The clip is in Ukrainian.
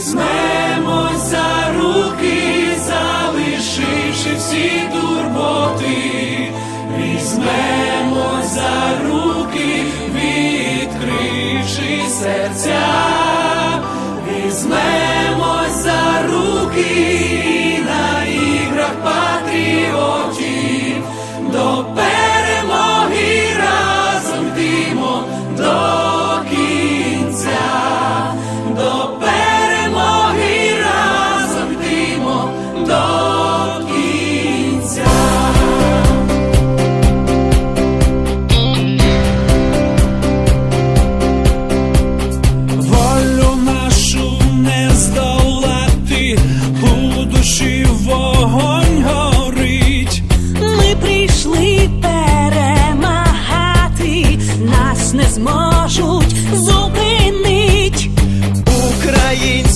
Візьмемось за руки, залишивши всі турботи, візьмемось за руки, відкривши серця, візьмемось за руки на іграх патріотів. До нас